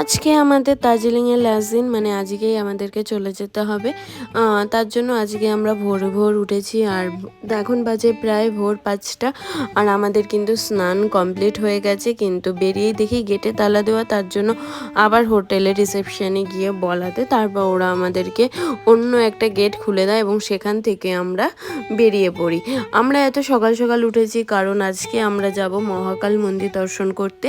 আজকে আমাদের দার্জিলিংয়ের লাস্ট দিন মানে আজকেই আমাদেরকে চলে যেতে হবে। তার জন্য আজকে আমরা ভোর ভোর উঠেছি আর এখন বাজে প্রায় ভোর পাঁচটা আর আমাদের কিন্তু স্নান কমপ্লিট হয়ে গেছে, কিন্তু বেরিয়েই দেখি গেটে তালা দেওয়া, তার জন্য আবার হোটেলে রিসেপশানে গিয়ে বলাতে, তারপর ওরা আমাদেরকে অন্য একটা গেট খুলে দেয় এবং সেখান থেকে আমরা বেরিয়ে পড়ি। আমরা এত সকাল সকাল উঠেছি কারণ আজকে আমরা যাব মহাকাল মন্দির দর্শন করতে।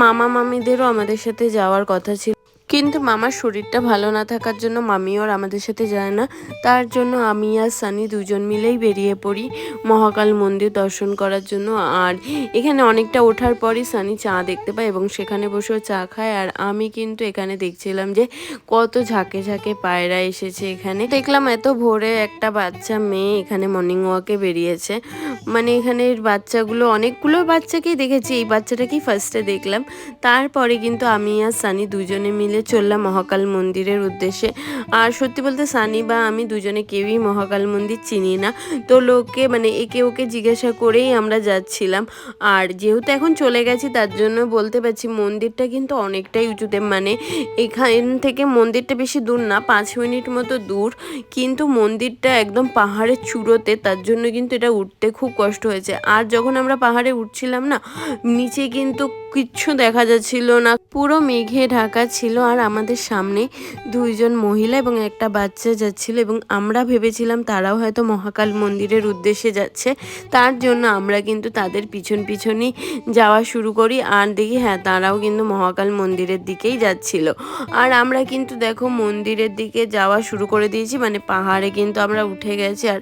মামা মামিদেরও আমাদের সাথে যাওয়ার কথা ছিল। কিন্তু মামার শরীরটা ভালো না থাকার জন্য মামিও আর আমাদের সাথে যায় না। তার জন্য আমি আর সানি দুজন মিলেই বেরিয়ে পড়ি মহাকাল মন্দির দর্শন করার জন্য। আর এখানে অনেকটা ওঠার পরই সানি চা দেখতে পায় এবং সেখানে বসেও চা খায়। আর আমি কিন্তু এখানে দেখছিলাম যে কত ঝাঁকে ঝাঁকে পায়রা এসেছে এখানে। দেখলাম এত ভোরে একটা বাচ্চা মেয়ে এখানে মর্নিং ওয়াকে বেরিয়েছে। মানে এখানের বাচ্চাগুলো, অনেকগুলো বাচ্চাকেই দেখেছি, এই বাচ্চাটাকেই ফার্স্টে দেখলাম। তারপরে কিন্তু আমি আর সানি দুজনে মিলে চললাম মহাকাল মন্দিরের উদ্দেশ্যে। আর সত্যি বলতে সানি বা আমি দুজনে কেউই মহাকাল মন্দির চিনি না। তো লোককে মানে একে ওকে জিজ্ঞাসা করেই আমরা যাচ্ছিলাম। আর যেহেতু এখন চলে গেছি, তার জন্য বলতে পারছি মন্দিরটা কিন্তু অনেকটাই উঁচুতে। মানে এখান থেকে মন্দিরটা বেশি দূর না, পাঁচ মিনিট মতো দূর। কিন্তু মন্দিরটা একদম পাহাড়ের চূড়োতে, তার জন্য কিন্তু এটা উঠতে খুব কষ্ট হয়েছে। আর যখন আমরা পাহাড়ে উঠছিলাম না নিচে কিন্তু কিচ্ছু দেখা যাচ্ছিল না। পুরো মেঘে ঢাকা ছিল আর আমাদের সামনে দুইজন মহিলা এবং একটা বাচ্চা যাচ্ছিল এবং আমরা ভেবেছিলাম তারাও হয়তো মহাকাল মন্দিরের উদ্দেশ্যে যাচ্ছে। তার জন্য আমরা কিন্তু তাদের পিছন পিছনই যাওয়া শুরু করি আর দেখি হ্যাঁ তারাও কিন্তু মহাকাল মন্দিরের দিকেই যাচ্ছিল। আর আমরা কিন্তু দেখো মন্দিরের দিকে যাওয়া শুরু করে দিয়েছি মানে পাহাড়ে কিন্তু আমরা উঠে গেছি। আর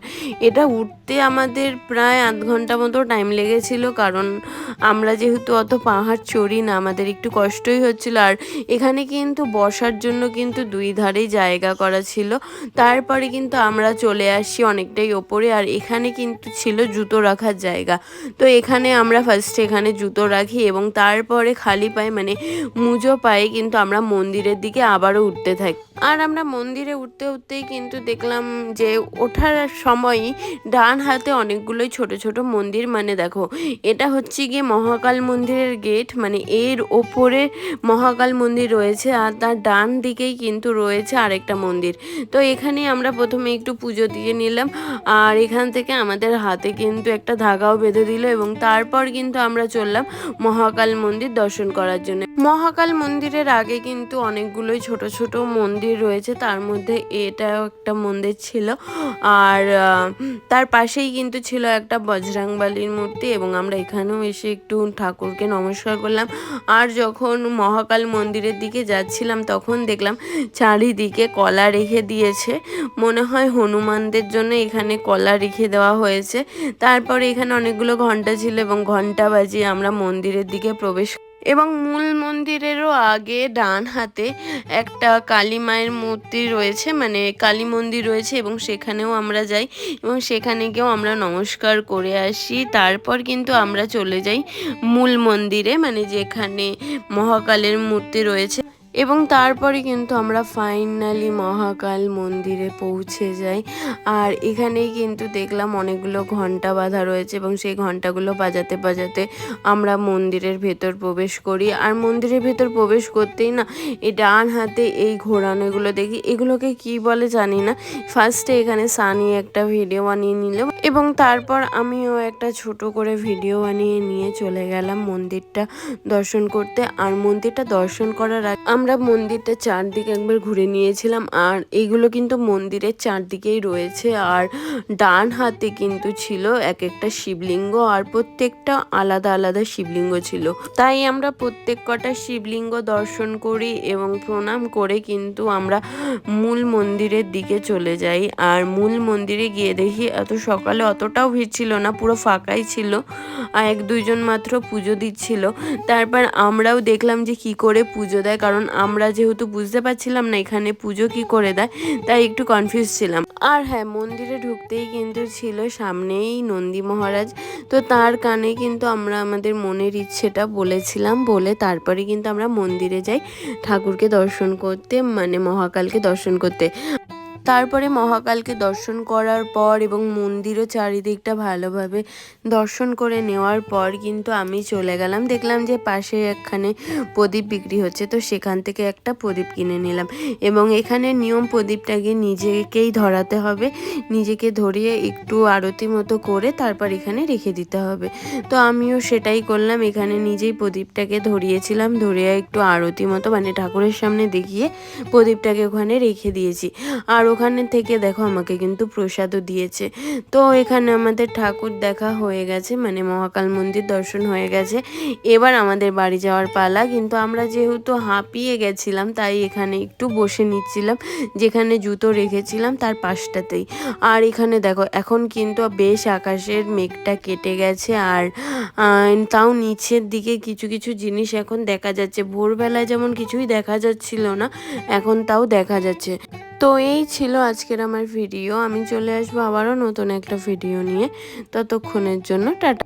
এটা উঠতে আমাদের প্রায় আধ ঘণ্টা মতো টাইম লেগেছিল, কারণ আমরা যেহেতু অত পাহাড় চড়ি না, আমাদের একটু কষ্টই হচ্ছিল। আর এখানে কিন্তু বসার জন্য কিন্তু দুই ধারেই জায়গা করা ছিল। তারপরে কিন্তু আমরা চলে আসি অনেকটাই ওপরে, আর এখানে কিন্তু ছিল জুতো রাখার জায়গা। তো এখানে আমরা ফার্স্টে এখানে জুতো রাখি এবং তারপরে খালি পায়ে মানে মুজো পায়ে কিন্তু আমরা মন্দিরের দিকে আবারও উঠতে থাকি। আর আমরা মন্দিরে উঠতে উঠতেই কিন্তু দেখলাম যে ওঠার সময়ই ডান হাতে অনেকগুলোই ছোট ছোট মন্দির। মানে দেখো, এটা হচ্ছে গিয়ে মহাকাল মন্দিরের গেট। মানে এর ওপরে মহাকাল মন্দির রয়েছে আর তার ডান দিকেই কিন্তু রয়েছে আরেকটা মন্দির। তো এখানে আমরা প্রথমে একটু পুজো দিয়ে নিলাম। আর এখান থেকে আমাদের হাতে কিন্তু একটা ধাগাও বেঁধে দিল এবং তারপর কিন্তু আমরা চললাম মহাকাল মন্দির দর্শন করার জন্য। মহাকাল মন্দিরের আগে কিন্তু অনেকগুলোই ছোট ছোট মন্দির রয়েছে, তার মধ্যে এটাও একটা মন্দির ছিল। আর তার পাশেই কিন্তু ছিল একটা বজরাংবালির মূর্তি এবং আমরা এখানেও এসে একটু ঠাকুরকে নমস্কার করলাম। আর যখন মহাকাল মন্দিরের দিকে যাচ্ছিলাম, তখন দেখলাম চারিদিকে কলা রেখে দিয়েছে। মনে হয় হনুমানদের জন্য এখানে কলা রেখে দেওয়া হয়েছে। তারপরে এখানে অনেকগুলো ঘণ্টা ছিল এবং ঘণ্টা বাজিয়ে আমরা মন্দিরের দিকে প্রবেশ এবং মূল মন্দিরেরও আগে ডান হাতে একটা কালী মায়ের মূর্তি রয়েছে মানে কালী মন্দির রয়েছে এবং সেখানেও আমরা যাই এবং সেখানে গিয়েও আমরা নমস্কার করে আসি। তারপর কিন্তু আমরা চলে যাই মূল মন্দিরে মানে যেখানে মহাকালের মূর্তি রয়েছে। এবং তারপরে কিন্তু আমরা ফাইনালি মহাকাল মন্দিরে পৌঁছে যাই। আর এখানেই কিন্তু দেখলাম অনেকগুলো ঘণ্টা বাঁধা রয়েছে এবং সেই ঘন্টাগুলো বাজাতে বাজাতে আমরা মন্দিরের ভেতর প্রবেশ করি। আর মন্দিরের ভেতর প্রবেশ করতেই না এই ডান হাতে এই ঘোরানোগুলো দেখি। এগুলোকে কি বলে জানি না। ফার্স্টে এখানে সানি একটা ভিডিও বানিয়ে নিল এবং তারপর আমিও একটা ছোট করে ভিডিও বানিয়ে নিয়ে চলে গেলাম মন্দিরটা দর্শন করতে। আর মন্দিরটা দর্শন করার আমরা মন্দিরটা চারদিকে একবার ঘুরে নিয়েছিলাম আর এইগুলো কিন্তু মন্দিরের চারদিকেই রয়েছে আর ডান হাতে কিন্তু ছিল এক একটা শিবলিঙ্গ আর প্রত্যেকটা আলাদা আলাদা শিবলিঙ্গ ছিল। তাই আমরা প্রত্যেক কটা শিবলিঙ্গ দর্শন করি এবং প্রণাম করে কিন্তু আমরা মূল মন্দিরের দিকে চলে যাই আর মূল মন্দিরে গিয়ে দেখি এত সকালে অতটাও ভিড় ছিল না, পুরো ফাঁকাই ছিল আর এক দুইজন মাত্র পুজো দিচ্ছিল। তারপর আমরাও দেখলাম যে কি করে পুজো দেয়, কারণ আমরা যেহেতু বুঝতে পারছিলাম না এখানে পুজো কি করে দেয়, তাই একটু কনফিউজ ছিলাম। আর হ্যাঁ মন্দিরে ঢুকতেই কিন্তু ছিল সামনেই নন্দী মহারাজ। তো তার কানে কিন্তু আমরা আমাদের মনের ইচ্ছেটা বলেছিলাম বলে তারপরে কিন্তু আমরা মন্দিরে যাই ঠাকুরকে দর্শন করতে মানে মহাকালকে দর্শন করতে। তারপরে মহাকালকে দর্শন করার পর এবং মন্দিরও চারিদিকটা ভালোভাবে দর্শন করে নেওয়ার পর কিন্তু আমি চলে গেলাম। দেখলাম যে পাশে একখানে প্রদীপ বিক্রি হচ্ছে, তো সেখান থেকে একটা প্রদীপ কিনে নিলাম। এবং এখানে নিয়ম প্রদীপটাকে নিজেকেই ধরাতে হবে, নিজেকে ধরিয়ে একটু আরতি মতো করে তারপর এখানে রেখে দিতে হবে। তো আমিও সেটাই করলাম, এখানে নিজেই প্রদীপটাকে ধরিয়েছিলাম, ধরিয়ে একটু আরতি মতো মানে ঠাকুরের সামনে দেখিয়ে প্রদীপটাকে ওখানে রেখে দিয়েছি। আর ওখানে থেকে দেখো আমাকে কিন্তু প্রসাদও দিয়েছে। তো এখানে আমাদের ঠাকুর দেখা হয়ে গেছে মানে মহাকাল মন্দির দর্শন হয়ে গেছে। এবার আমাদের বাড়ি যাওয়ার পালা, কিন্তু আমরা যেহেতু হাঁপিয়ে গেছিলাম, তাই এখানে একটু বসে নিচ্ছিলাম, যেখানে জুতো রেখেছিলাম তার পাশটাতেই। আর এখানে দেখো, এখন কিন্তু বেশ আকাশের মেঘটা কেটে গেছে, আর তাও নিচের দিকে কিছু কিছু জিনিস এখন দেখা যাচ্ছে। ভোরবেলায় যেমন কিছুই দেখা যাচ্ছিল না, এখন তাও দেখা যাচ্ছে। তো এই ছিল আজকের আমার ভিডিও। আমি চলে আসব আবারও নতুন একটা ভিডিও নিয়ে। ততক্ষণের জন্য টাটা।